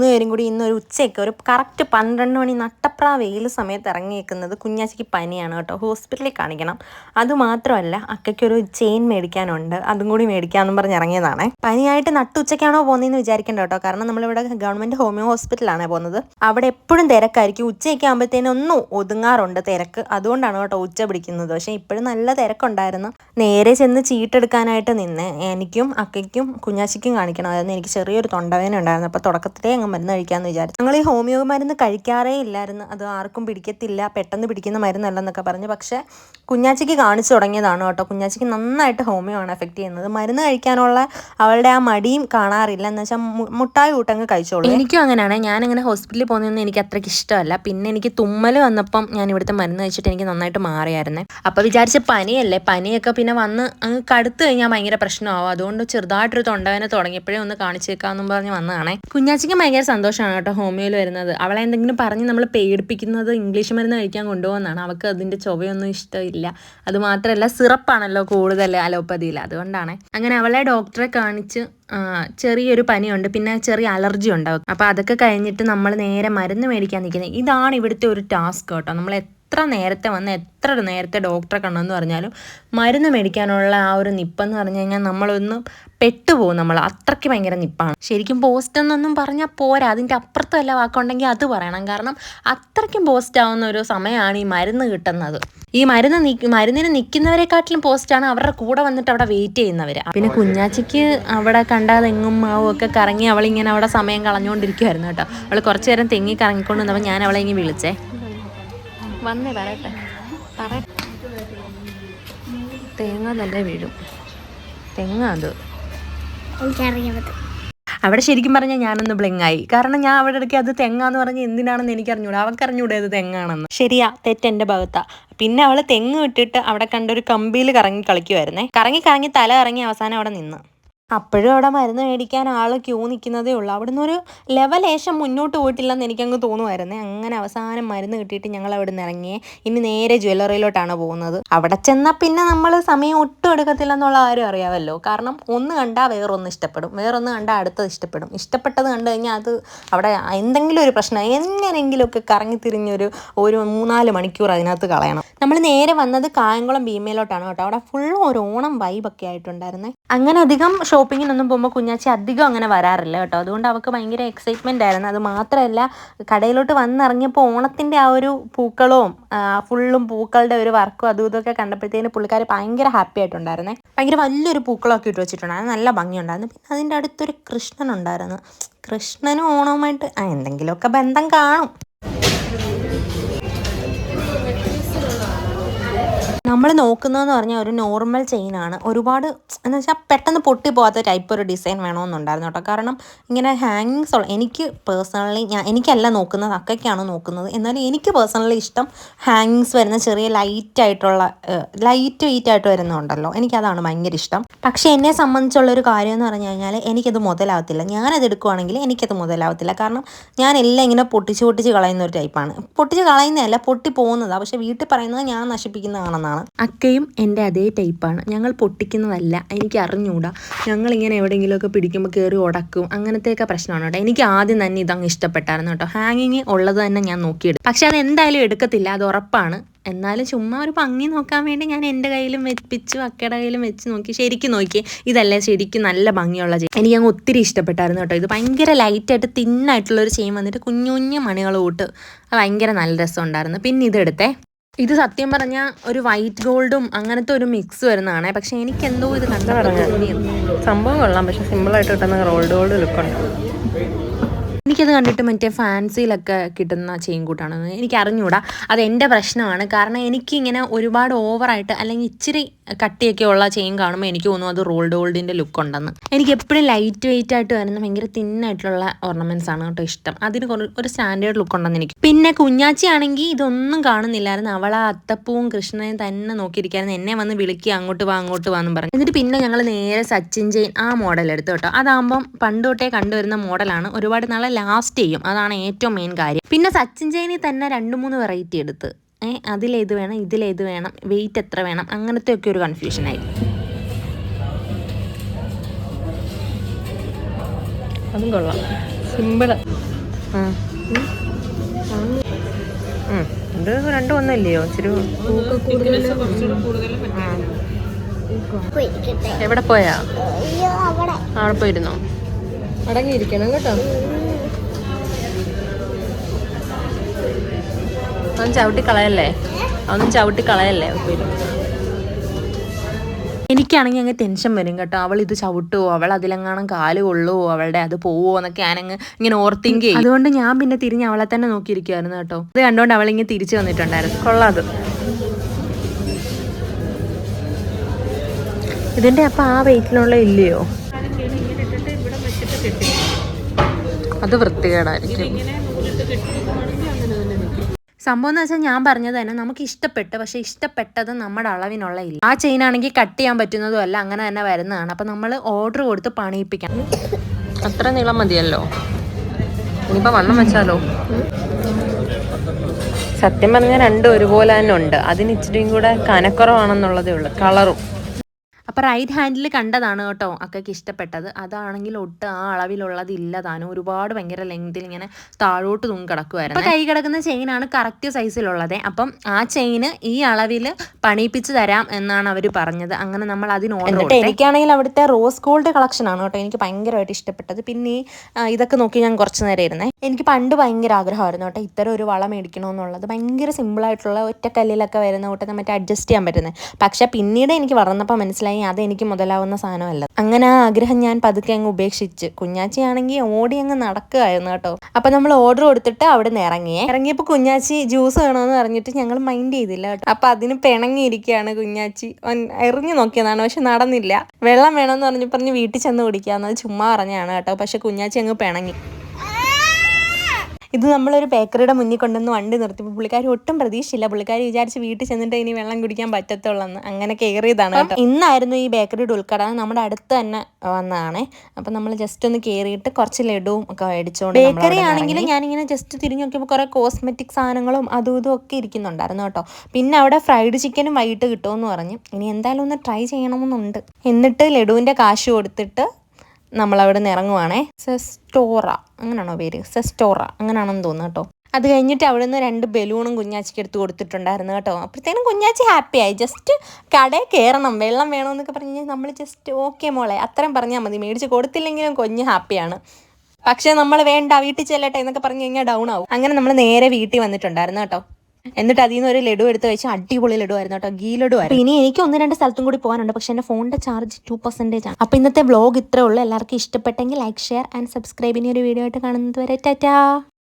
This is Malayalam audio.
മൂന്ന് പേരും കൂടി ഇന്ന് ഒരു ഉച്ചയ്ക്ക് ഒരു കറക്റ്റ് പന്ത്രണ്ട് മണി നട്ടപ്ര വെയിൽ സമയത്ത് ഇറങ്ങിയേക്കുന്നത് കുഞ്ഞാച്ചിക്ക് പനിയാണ് കേട്ടോ. ഹോസ്പിറ്റലിൽ കാണിക്കണം. അതുമാത്രമല്ല അക്കയ്ക്കൊരു ചെയിൻ മേടിക്കാനുണ്ട്. അതും കൂടി മേടിക്കാമെന്നും പറഞ്ഞ് ഇറങ്ങിയതാണ്. പനിയായിട്ട് നട്ടുച്ചയ്ക്കാണോ പോകുന്നതെന്ന് വിചാരിക്കേണ്ട കേട്ടോ. കാരണം നമ്മളിവിടെ ഗവൺമെന്റ് ഹോമിയോ ഹോസ്പിറ്റലാണ് പോകുന്നത്. അവിടെ എപ്പോഴും തിരക്കായിരിക്കും. ഉച്ചയൊക്കെ ആകുമ്പോഴത്തേനൊന്നും ഒതുങ്ങാറുണ്ട് തിരക്ക്. അതുകൊണ്ടാണ് കേട്ടോ ഉച്ച പിടിക്കുന്നത്. പക്ഷേ ഇപ്പോഴും നല്ല തിരക്കുണ്ടായിരുന്നു. നേരെ ചെന്ന് ചീട്ടെടുക്കാനായിട്ട് നിന്ന് എനിക്കും അക്കയ്ക്കും കുഞ്ഞാച്ചിക്കും കാണിക്കണമായിരുന്നു എനിക്ക് ചെറിയൊരു തൊണ്ടവേദന ഉണ്ടായിരുന്നു. അപ്പോൾ തുടക്കത്തിലേ അങ്ങ് മരുന്ന് കഴിക്കാമെന്ന് വിചാരിച്ചു. ഞങ്ങൾ ഈ ഹോമിയോ മരുന്ന് കഴിക്കാറേ ഇല്ലായിരുന്നു. അത് ആർക്കും പിടിക്കത്തില്ല. പെട്ടെന്ന് പിടിക്കുന്ന മരുന്നല്ലെന്നൊക്കെ പറഞ്ഞു. പക്ഷേ കുഞ്ഞാച്ചിക്ക് കാണിച്ചു തുടങ്ങിയതാണ് കേട്ടോ. കുഞ്ഞാച്ചിക്ക് നന്നായിട്ട് ഹോമിയോ ആണ് എഫക്റ്റ് ചെയ്യുന്നത്. മരുന്ന് കഴിക്കാനുള്ള അവളുടെ ആ മടിയും കാണാറില്ല. എന്ന് വെച്ചാൽ മുട്ടായി കൂട്ടങ്ങ് കഴിച്ചോളൂ. എനിക്കും അങ്ങനെയാണ്. ഞാൻ അങ്ങനെ ഹോസ്പിറ്റലിൽ പോകുന്നതൊന്നും എനിക്ക് അത്രയ്ക്ക് ഇഷ്ടമല്ല. പിന്നെ എനിക്ക് തുമ്മൽ വന്നപ്പം ഞാൻ ഇവിടുത്തെ മരുന്ന് കഴിച്ചിട്ട് എനിക്ക് നന്നായിട്ട് മാറിയായിരുന്നേ. അപ്പോൾ വിചാരിച്ച പനിയല്ലേ? പനിയൊക്കെ പിന്നെ വന്ന് അങ്ങ് കടുത്ത് കഴിഞ്ഞാൽ ഭയങ്കര പ്രശ്നമാവും. അതുകൊണ്ട് ചെറുതായിട്ടൊരു തൊണ്ടവേന തുടങ്ങിയപ്പോഴേ ഒന്ന് കാണിച്ചേക്കാന്നും പറഞ്ഞ് വന്നതാണേ. കുഞ്ഞാച്ചിക്ക് ഭയങ്കര സന്തോഷമാണ് കേട്ടോ ഹോമിയോയിൽ വരുന്നത്. അവളെ എന്തെങ്കിലും പറഞ്ഞ് നമ്മൾ പേടിപ്പിക്കുന്നത് ഇംഗ്ലീഷ് മരുന്ന് കഴിക്കാൻ കൊണ്ടുപോകുന്നതാണ്. അവൾക്ക് അതിന്റെ ചൊവയൊന്നും ഇഷ്ടമില്ല. അതുമാത്രമല്ല സിറപ്പാണല്ലോ കൂടുതൽ അലോപ്പതിയിൽ. അതുകൊണ്ടാണ്. അങ്ങനെ അവളെ ഡോക്ടറെ കാണിച്ച് ചെറിയൊരു പനിയുണ്ട്. പിന്നെ ചെറിയ അലർജി ഉണ്ടാവും അപ്പോൾ അതൊക്കെ കഴിഞ്ഞിട്ട് നമ്മൾ നേരെ മരുന്ന് മേടിക്കാൻ നിൽക്കുന്നത്. ഇതാണ് ഇവിടുത്തെ ഒരു ടാസ്ക് കേട്ടോ. നമ്മൾ എത്ര നേരത്തെ വന്ന് എത്ര നേരത്തെ ഡോക്ടറെ കണ്ടെന്ന് പറഞ്ഞാലും മരുന്ന് മേടിക്കാനുള്ള ആ ഒരു നിപ്പെന്ന് പറഞ്ഞു കഴിഞ്ഞാൽ നമ്മളൊന്ന് പെട്ടുപോകും നമ്മൾ. അത്രയ്ക്ക് ഭയങ്കര നിപ്പാണ്. ശരിക്കും പോസ്റ്റ് എന്നൊന്നും പറഞ്ഞാൽ പോരാ. അതിന്റെ അപ്പുറത്ത് വല്ല വാക്കുണ്ടെങ്കിൽ അത് പറയണം. കാരണം അത്രയ്ക്കും പോസ്റ്റ് ആവുന്ന ഒരു സമയമാണ് ഈ മരുന്ന് കിട്ടുന്നത്. ഈ മരുന്ന് നിക്ക് മരുന്നിന് നിൽക്കുന്നവരെക്കാട്ടിലും പോസ്റ്റാണ് അവരുടെ കൂടെ വന്നിട്ട് അവിടെ വെയിറ്റ് ചെയ്യുന്നവർ പിന്നെ കുഞ്ഞാച്ചിക്ക് അവിടെ കണ്ടാൽ തെങ്ങും മാവും ഒക്കെ കറങ്ങി അവളിങ്ങനെ അവിടെ സമയം കളഞ്ഞുകൊണ്ടിരിക്കുമായിരുന്നു കേട്ടോ. അവൾ കുറച്ച് നേരം തെങ്ങി കറങ്ങിക്കൊണ്ട് വന്നപ്പോൾ ഞാൻ അവളെ ഇങ്ങനെ വിളിച്ചേ. വന്നേ പറയട്ടെ. പറ. തേങ്ങ നല്ല വീഴും. തെങ്ങ അത്. എനിക്കറിയാമത് അവിടെ ശരിക്കും പറഞ്ഞാൽ ഞാനൊന്ന് ബ്ലിങ്ങായി കാരണം ഞാൻ അവിടെ ഇടയ്ക്ക് അത് തെങ്ങാന്ന് പറഞ്ഞ് എന്തിനാണെന്ന് എനിക്ക് അറിഞ്ഞൂടാ അവൾക്ക് അറിഞ്ഞൂടെ അത് തെങ്ങാണെന്ന്. ശരിയാ തെറ്റെന്റെ ഭാഗത്താ. പിന്നെ അവൾ തെങ്ങ് വിട്ടിട്ട് അവിടെ കണ്ടൊരു കമ്പിയിൽ കറങ്ങി കളിക്കുമായിരുന്നേ കറങ്ങി കറങ്ങി തല കറങ്ങി അവസാനം അവിടെ നിന്ന്. അപ്പോഴും അവിടെ മരുന്ന് മേടിക്കാൻ ആൾ ക്യൂ നിൽക്കുന്നതേ ഉള്ളൂ. അവിടുന്ന് ഒരു ലെവലേശം മുന്നോട്ട് പോയിട്ടില്ലെന്ന് എനിക്കങ്ങ് തോന്നുമായിരുന്നേ അങ്ങനെ അവസാനം മരുന്ന് കിട്ടിയിട്ട് ഞങ്ങൾ അവിടെ നിന്ന് ഇറങ്ങിയേ ഇനി നേരെ ജ്വല്ലറിയിലോട്ടാണ് പോകുന്നത്. അവിടെ ചെന്നാൽ പിന്നെ നമ്മൾ സമയം ഒട്ടും എടുക്കത്തില്ല എന്നുള്ള ആരും അറിയാമല്ലോ. കാരണം ഒന്ന് കണ്ടാൽ വേറൊന്ന് ഇഷ്ടപ്പെടും. വേറൊന്ന് കണ്ടാൽ അടുത്തത് ഇഷ്ടപ്പെടും. ഇഷ്ടപ്പെട്ടത് കണ്ടു കഴിഞ്ഞാൽ അത് അവിടെ എന്തെങ്കിലും ഒരു പ്രശ്നം എങ്ങനെയെങ്കിലുമൊക്കെ കറങ്ങി തിരിഞ്ഞൊരു ഒരു മൂന്നാൽ മണിക്കൂർ അതിനകത്ത് കളയണം. നമ്മൾ നേരെ വന്നത് കായംകുളം ഭീമയിലോട്ടാണ് കേട്ടോ. അവിടെ ഫുൾ ഒരു ഓണം വൈബൊക്കെ ആയിട്ടുണ്ടായിരുന്നേ. അങ്ങനെ അധികം ഷോപ്പിങ്ങിനൊന്നും പോകുമ്പോൾ കുഞ്ഞാച്ചി അധികം അങ്ങനെ വരാറില്ല കേട്ടോ. അതുകൊണ്ട് അവൾക്ക് ഭയങ്കര എക്സൈറ്റ്മെന്റ് ആയിരുന്നു. അത് മാത്രമല്ല കടയിലോട്ട് വന്നിറങ്ങിയപ്പോൾ ഓണത്തിന്റെ ആ ഒരു പൂക്കളവും ഫുള്ളും പൂക്കളുടെ ഒരു വർക്കും അതും ഇതൊക്കെ കണ്ടപ്പോഴത്തേന് പുള്ളിക്കാർ ഭയങ്കര ഹാപ്പി ആയിട്ടുണ്ടായിരുന്നേ. ഭയങ്കര വലിയൊരു പൂക്കളമൊക്കെ ഇട്ട് വെച്ചിട്ടുണ്ടായിരുന്നു നല്ല ഭംഗിയുണ്ടായിരുന്നു. പിന്നെ അതിന്റെ അടുത്തൊരു കൃഷ്ണൻ ഉണ്ടായിരുന്നു കൃഷ്ണനും ഓണവുമായിട്ട് ആ എന്തെങ്കിലുമൊക്കെ ബന്ധം കാണും. നമ്മൾ നോക്കുന്നതെന്ന് പറഞ്ഞാൽ ഒരു നോർമൽ ചെയിനാണ് ഒരുപാട് എന്ന് വെച്ചാൽ പെട്ടെന്ന് പൊട്ടി പോകാത്ത ടൈപ്പ് ഒരു ഡിസൈൻ വേണമെന്നുണ്ടായിരുന്നു കേട്ടോ. കാരണം ഇങ്ങനെ ഹാങ്ങിങ്സ് ഉള്ള എനിക്ക് പേഴ്സണലി ഞാൻ എനിക്കല്ല നോക്കുന്നത് അക്കയ്ക്കാണ് നോക്കുന്നത്. എന്നാലും എനിക്ക് പേഴ്സണലി ഇഷ്ടം ഹാങ്ങിങ്സ് വരുന്ന ചെറിയ ലൈറ്റ് ആയിട്ടുള്ള ലൈറ്റ് വെയിറ്റ് ആയിട്ട് വരുന്നുണ്ടല്ലോ എനിക്കതാണ് ഭയങ്കര ഇഷ്ടം. പക്ഷേ എന്നെ സംബന്ധിച്ചുള്ള ഒരു കാര്യം എന്ന് പറഞ്ഞു കഴിഞ്ഞാൽ എനിക്കത് മുതലാവത്തില്ല. ഞാനത് എടുക്കുവാണെങ്കിൽ എനിക്കത് മുതലാവത്തില്ല. കാരണം ഞാൻ എല്ലാം ഇങ്ങനെ പൊട്ടിച്ച് പൊട്ടിച്ച് കളയുന്ന ഒരു ടൈപ്പാണ് പൊട്ടിച്ച് കളയുന്നതല്ല പൊട്ടി പോകുന്നതാണ് പക്ഷേ വീട്ടിൽ പറയുന്നത് ഞാൻ നശിപ്പിക്കുന്നതാണെന്നാണ്. അക്കയും എന്റെ അതേ ടൈപ്പാണ്. ഞങ്ങൾ പൊട്ടിക്കുന്നതല്ല എനിക്ക് അറിഞ്ഞൂടാ. ഞങ്ങൾ ഞങ്ങളിങ്ങനെ എവിടെയെങ്കിലുമൊക്കെ പിടിക്കുമ്പോൾ കയറി ഉടക്കും. അങ്ങനത്തെയൊക്കെ പ്രശ്നമാണ് കേട്ടോ. എനിക്ക് ആദ്യം തന്നെ ഇതങ്ങ് ഇഷ്ടപ്പെട്ടായിരുന്നു കേട്ടോ. ഹാങ്ങിങ് ഉള്ളത് തന്നെ ഞാൻ നോക്കിയെടുക്കും പക്ഷെ അത് എന്തായാലും എടുക്കത്തില്ല അത് ഉറപ്പാണ്. എന്നാലും ചുമ്മാ ഒരു ഭംഗി നോക്കാൻ വേണ്ടി ഞാൻ എന്റെ കയ്യിലും വെപ്പിച്ചു അക്കയുടെ കയ്യിലും വെച്ച് നോക്കി. ശരിക്കും നോക്കി. ഇതല്ലേ ശരിക്കും നല്ല ഭംഗിയുള്ള ചെയിൻ. എനിക്ക് അങ്ങ് ഒത്തിരി ഇഷ്ടപ്പെട്ടായിരുന്നു കേട്ടോ ഇത്. ഭയങ്കര ലൈറ്റായിട്ട് തിന്നായിട്ടുള്ളൊരു ചെയിൻ വന്നിട്ട് കുഞ്ഞു കുഞ്ഞു അത് ഭയങ്കര നല്ല രസം ഉണ്ടായിരുന്നു പിന്നെ ഇതെടുത്തേ ഇത് സത്യം പറഞ്ഞാൽ ഒരു വൈറ്റ് ഗോൾഡും അങ്ങനത്തെ ഒരു മിക്സ് വരുന്നതാണ്. പക്ഷെ എനിക്ക് എന്തോ ഇത് കണ്ടു സംഭവം കൊള്ളാം. പക്ഷെ സിമ്പിൾ ആയിട്ട് കിട്ടുന്ന റോൾഡ് ഗോൾഡ് ലുക്കുണ്ട് എനിക്കത് കണ്ടിട്ട് മറ്റേ ഫാൻസിയിലൊക്കെ കിട്ടുന്ന ചെയിൻ കൂട്ടാണ് എനിക്ക് അറിഞ്ഞുകൂടാ അത് എന്റെ പ്രശ്നമാണ്. കാരണം എനിക്കിങ്ങനെ ഒരുപാട് ഓവറായിട്ട് അല്ലെങ്കിൽ ഇച്ചിരി കട്ടിയൊക്കെ ഉള്ള ചെയിൻ കാണുമ്പോൾ എനിക്ക് തോന്നുന്നു അത് റോൾഡ് ഗോൾഡിന്റെ ലുക്ക് ഉണ്ടെന്ന് എനിക്ക് എപ്പോഴും ലൈറ്റ് വെയിറ്റ് ആയിട്ട് വരുന്ന ഭയങ്കര തിന്നായിട്ടുള്ള ഓർണമെന്റ്സ് ആണ് കേട്ടോ ഇഷ്ടം. അതിന് ഒരു സ്റ്റാൻഡേർഡ് ലുക്ക് ഉണ്ടെന്ന് എനിക്ക്. പിന്നെ കുഞ്ഞാച്ചി ആണെങ്കിൽ ഇതൊന്നും കാണുന്നില്ലായിരുന്നു. അവൾ ആ അത്തപ്പൂവും കൃഷ്ണനെയും തന്നെ നോക്കിയിരിക്കായിരുന്നു. എന്നെ വന്ന് വിളിക്കുക അങ്ങോട്ട് വാ അങ്ങോട്ട് വാ എന്നും പറഞ്ഞു. എന്നിട്ട് പിന്നെ ഞങ്ങൾ നേരെ സച്ചിൻ ജെയിൻ ആ മോഡൽ എടുത്തു കേട്ടോ. അതാകുമ്പം പണ്ട് തൊട്ടേ കണ്ടുവരുന്ന മോഡലാണ്. ഒരുപാട് നാളെ ലാസ്റ്റ് ചെയ്യും. അതാണ് ഏറ്റവും മെയിൻ കാര്യം. പിന്നെ സച്ചിൻ ചൈനി തന്നെ രണ്ട് മൂന്ന് വെറൈറ്റി എടുത്ത്. ഏ അതിലേത് വേണം ഇതിലേത് വേണം വെയിറ്റ് എത്ര വേണം അങ്ങനത്തെ ഒക്കെ ഒരു കൺഫ്യൂഷനായി അതും കൊള്ളാം. സിമ്പിൾ ഇത് രണ്ടും ഒന്നുമില്ലയോ ഇച്ചിരി എവിടെ പോയാ? അയ്യോ അവിടെ. അവിടെ പോയിരുന്നോ? അടങ്ങിയിരിക്കണം കേട്ടോ. അതൊന്നും ചവിട്ടി കളയല്ലേ? അതൊന്നും ചവിട്ടി കളയല്ലേ? എനിക്കാണെങ്കിൽ അങ്ങ് ടെൻഷൻ വരും കേട്ടോ. അവൾ ഇത് ചവിട്ടുവോ? അവൾ അതിലെങ്ങാനും കാൽ കൊള്ളുവോ? അവളുടെ അത് പോവോ എന്നൊക്കെ ഞാനങ്ങ് ഇങ്ങനെ ഓർത്തിങ്ക് അതുകൊണ്ട് ഞാൻ പിന്നെ തിരിഞ്ഞ് അവളെ തന്നെ നോക്കിയിരിക്കുവായിരുന്നു കേട്ടോ. ഇത് കണ്ടുകൊണ്ട് ഇങ്ങനെ തിരിച്ചു വന്നിട്ടുണ്ടായിരുന്നു. കൊള്ളാത് ഇതിന്റെ അപ്പൊ ആ വെയിറ്റിലുള്ള ഇല്ലയോ? അത് വൃത്തികേടായിരിക്കും. സംഭവം എന്ന് വെച്ചാൽ ഞാൻ പറഞ്ഞത് തന്നെ നമുക്ക് ഇഷ്ടപ്പെട്ട് പക്ഷെ ഇഷ്ടപ്പെട്ടത് നമ്മുടെ അളവിനുള്ള ഇല്ല. ആ ചെയിൻ ആണെങ്കിൽ കട്ട് ചെയ്യാൻ പറ്റുന്നതും അല്ല അങ്ങനെ തന്നെ വരുന്നതാണ്. അപ്പം നമ്മൾ ഓർഡർ കൊടുത്ത് പണിയിപ്പിക്കണം അത്ര നീളം മതിയല്ലോ. ഇനിയിപ്പോൾ വണ്ണം വെച്ചാലോ? സത്യം പറഞ്ഞാൽ രണ്ടും ഒരുപോലെ തന്നെ ഉണ്ട്. അതിന് ഇച്ചിരിയും കൂടെ കനക്കുറവാണെന്നുള്ളതേ ഉള്ളൂ. കളറും അപ്പോൾ റൈറ്റ് ഹാൻഡിൽ കണ്ടതാണ് കേട്ടോ അക്കയ്ക്ക് ഇഷ്ടപ്പെട്ടത്. അതാണെങ്കിൽ ഒട്ട് ആ അളവിലുള്ളത് ഇല്ല താനും. ഒരുപാട് ഭയങ്കര ലെങ്തിൽ ഇങ്ങനെ താഴോട്ട് തൂങ്ങി കിടക്കുമായിരുന്നു കൈ കിടക്കുന്ന ചെയിനാണ് കറക്റ്റ് സൈസിലുള്ളത് അപ്പം ആ ചെയിന് ഈ അളവിൽ പണിയിപ്പിച്ച് തരാം എന്നാണ് അവർ പറഞ്ഞത്. അങ്ങനെ നമ്മൾ അതിന് ഓർഡർ എനിക്കാണെങ്കിൽ അവിടുത്തെ റോസ് ഗോൾഡ് കളക്ഷൻ ആണ് കേട്ടോ എനിക്ക് ഭയങ്കരമായിട്ട് ഇഷ്ടപ്പെട്ടത്. പിന്നെ ഈ, ഇതൊക്കെ നോക്കി ഞാൻ കുറച്ച് നേരം ഇരുന്നേ. എനിക്ക് പണ്ട് ഭയങ്കര ആഗ്രഹമായിരുന്നു കേട്ടോ ഇത്തരം ഒരു വള മേടിക്കണമെന്നുള്ളത്. ഭയങ്കര സിമ്പിളായിട്ടുള്ള ഒറ്റക്കല്ലിലൊക്കെ വരുന്ന കൂട്ടത്തിൽ മറ്റേ അഡ്ജസ്റ്റ് ചെയ്യാൻ പറ്റുന്നത് പക്ഷേ പിന്നീട് എനിക്ക് വളർന്നപ്പോൾ മനസ്സിലായി അത് എനിക്ക് മുതലാവുന്ന സാധനമല്ല. അങ്ങനെ ആ ആഗ്രഹം ഞാൻ പതുക്കെ അങ്ങ് ഉപേക്ഷിച്ച് കുഞ്ഞാച്ചിയാണെങ്കിൽ ഓടി അങ്ങ് നടക്കുകയായിരുന്നു കേട്ടോ. അപ്പൊ നമ്മൾ ഓർഡർ കൊടുത്തിട്ട് അവിടെ നിന്ന് ഇറങ്ങിയേ ഇറങ്ങിയപ്പോൾ കുഞ്ഞാച്ചി ജ്യൂസ് വേണമെന്ന് പറഞ്ഞിട്ട് ഞങ്ങൾ മൈൻഡ് ചെയ്തില്ല കേട്ടോ. അപ്പൊ അതിന് പിണങ്ങിയിരിക്കുകയാണ് കുഞ്ഞാച്ചി. എറിഞ്ഞു നോക്കിയതാണ് പക്ഷെ നടന്നില്ല. വെള്ളം വേണമെന്ന് പറഞ്ഞു പറഞ്ഞ് വീട്ടിൽ ചെന്ന് കുടിക്കാമെന്നത് ചുമ്മാ പറഞ്ഞാണ് കേട്ടോ. പക്ഷെ കുഞ്ഞാച്ചി അങ്ങ് പിണങ്ങി. ഇത് നമ്മളൊരു ബേക്കറിയുടെ മുന്നിൽ കൊണ്ടുവന്ന് വണ്ടി നിർത്തിയപ്പോൾ പുള്ളിക്കാരി ഒട്ടും പ്രതീക്ഷയില്ല. പുള്ളിക്കാരി വിചാരിച്ച് വീട്ടിൽ ചെന്നിട്ട് ഇനി വെള്ളം കുടിക്കാൻ പറ്റത്തുള്ളെന്ന്. അങ്ങനെ കയറിയതാണ് കേട്ടോ. ഇന്നായിരുന്നു ഈ ബേക്കറിയുടെ ഉദ്ഘാടനം നമ്മുടെ അടുത്ത് തന്നെ വന്നതാണേ. അപ്പം നമ്മൾ ജസ്റ്റ് ഒന്ന് കയറിയിട്ട് കുറച്ച് ലഡുവും ഒക്കെ മേടിച്ചോണ്ട് ബേക്കറി ആണെങ്കിലും ഞാനിങ്ങനെ ജസ്റ്റ് തിരിഞ്ഞു നോക്കിയപ്പോൾ കുറേ കോസ്മെറ്റിക് സാധനങ്ങളും അതും ഇതും ഒക്കെ ഇരിക്കുന്നുണ്ടായിരുന്നു കേട്ടോ. പിന്നെ അവിടെ ഫ്രൈഡ് ചിക്കനും വൈകിട്ട് കിട്ടുമെന്ന് പറഞ്ഞു. ഇനി എന്തായാലും ഒന്ന് ട്രൈ ചെയ്യണമെന്നുണ്ട്. എന്നിട്ട് ലഡുവിന്റെ കാശ് കൊടുത്തിട്ട് നമ്മളവിടെ നിന്ന് ഇറങ്ങുവാണേ. സെസ്റ്റോറ. അങ്ങനെയാണോ പേര്? സെസ്റ്റോറ. അങ്ങനെയാണെന്ന് തോന്നുന്നു കേട്ടോ. അത് കഴിഞ്ഞിട്ട് അവിടെ നിന്ന് രണ്ട് ബലൂണും കുഞ്ഞാച്ചിക്ക് എടുത്ത് കൊടുത്തിട്ടുണ്ടായിരുന്നു കേട്ടോ. അപ്പോഴത്തേനും കുഞ്ഞാച്ചി ഹാപ്പിയായി. ജസ്റ്റ് കടയിൽ കയറണം. വെള്ളം വേണമെന്നൊക്കെ പറഞ്ഞ് കഴിഞ്ഞാൽ നമ്മൾ ജസ്റ്റ് ഓക്കെ മോളെ. അത്രയും പറഞ്ഞാൽ മതി. മേടിച്ച് കൊടുത്തില്ലെങ്കിലും കുഞ്ഞ് ഹാപ്പിയാണ്. പക്ഷേ നമ്മൾ വേണ്ട വീട്ടിൽ ചെല്ലട്ടെ എന്നൊക്കെ പറഞ്ഞു കഴിഞ്ഞാൽ ഡൗൺ ആവും. അങ്ങനെ നമ്മൾ നേരെ വീട്ടിൽ വന്നിട്ടുണ്ടായിരുന്നു കേട്ടോ. എന്നിട്ട് അതിൽ നിന്ന് ഒരു ലഡു എടുത്ത് വെച്ച് അടിപൊളി ലഡു ആയിരുന്നു കേട്ടോ. ഗീ ലഡു ആയിരുന്നു. ഇനി എനിക്ക് ഒന്ന് രണ്ട് സ്ഥലത്തും കൂടി പോകാനുണ്ട്. പക്ഷെ എന്റെ ഫോണിന്റെ ചാർജ് ടു പെർസെന്റേജ് ആണ്. അപ്പോൾ ഇന്നത്തെ വ്ലോഗ് ഇത്രേ ഉള്ളൂ. എല്ലാവർക്കും ഇഷ്ടപ്പെട്ടെങ്കിൽ ലൈക്ക് ഷെയർ ആൻഡ് സബ്സ്ക്രൈബ് ഇനി ഒരു വീഡിയോ ആയിട്ട് കാണുന്നത് വരെ. ടാറ്റാ.